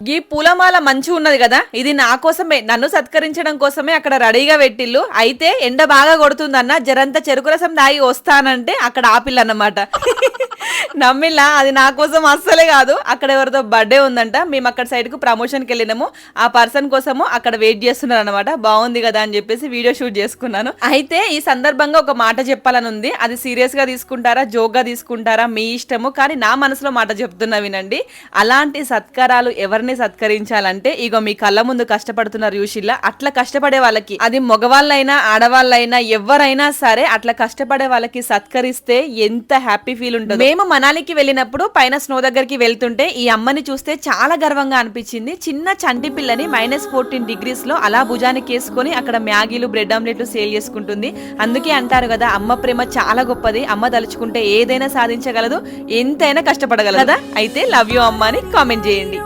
ఈ పూలమాల మంచి ఉన్నది కదా ఇది నా కోసమే నన్ను సత్కరించడం కోసమే అక్కడ రెడీగా పెట్టిల్లు. అయితే ఎండ బాగా కొడుతుందన్న జరంత చెరుకు రసం దాగి వస్తానంటే అక్కడ ఆపిల్లన్నమాట. నమ్మిలా అది నా కోసం అస్సలే కాదు. అక్కడ ఎవరితో బర్త్డే ఉందంట. మేము అక్కడ సైడ్ ప్రమోషన్కి ప్రమోషన్కి వెళ్ళినాము. ఆ పర్సన్ కోసము అక్కడ వెయిట్ చేస్తున్నారు అనమాట బాగుంది కదా అని చెప్పేసి వీడియో షూట్ చేసుకున్నాను. అయితే ఈ సందర్భంగా ఒక మాట చెప్పాలని ఉంది. అది సీరియస్గా తీసుకుంటారా జోక్గా తీసుకుంటారా? మీ ఇష్టము. కానీ నా మనసులో మాట చెప్తున్నా వినండి. అలాంటి సత్కారాలు ఎవరిని ఎవరిని సత్కరించాలంటే ఇగో మీ కళ్ళ ముందు కష్టపడుతున్నారు యూషిల్లా అట్లా కష్టపడే వాళ్ళకి. అది మగవాళ్ళైనా ఆడవాళ్ళైనా ఎవరైనా సరే అట్లా కష్టపడే వాళ్ళకి సత్కరిస్తే ఎంత హ్యాపీ ఫీల్ ఉంటుంది. మేము మనాలికి వెళ్ళినప్పుడు పైన స్నో దగ్గరికి వెళ్తుంటే ఈ అమ్మని చూస్తే చాలా గర్వంగా అనిపించింది. చిన్న చంటి పిల్లని మైనస్ ఫోర్టీన్ డిగ్రీస్లో అలా భుజానికి వేసుకొని అక్కడ మ్యాగీలు బ్రెడ్ ఆమ్లెట్లు సేల్ చేసుకుంటుంది. అందుకే అంటారు కదా అమ్మ ప్రేమ చాలా గొప్పది. అమ్మ తలుచుకుంటే ఏదైనా సాధించగలదు ఎంతైనా కష్టపడగలదు. కదా? అయితే లవ్ యూ అమ్మ అని కామెంట్ చేయండి.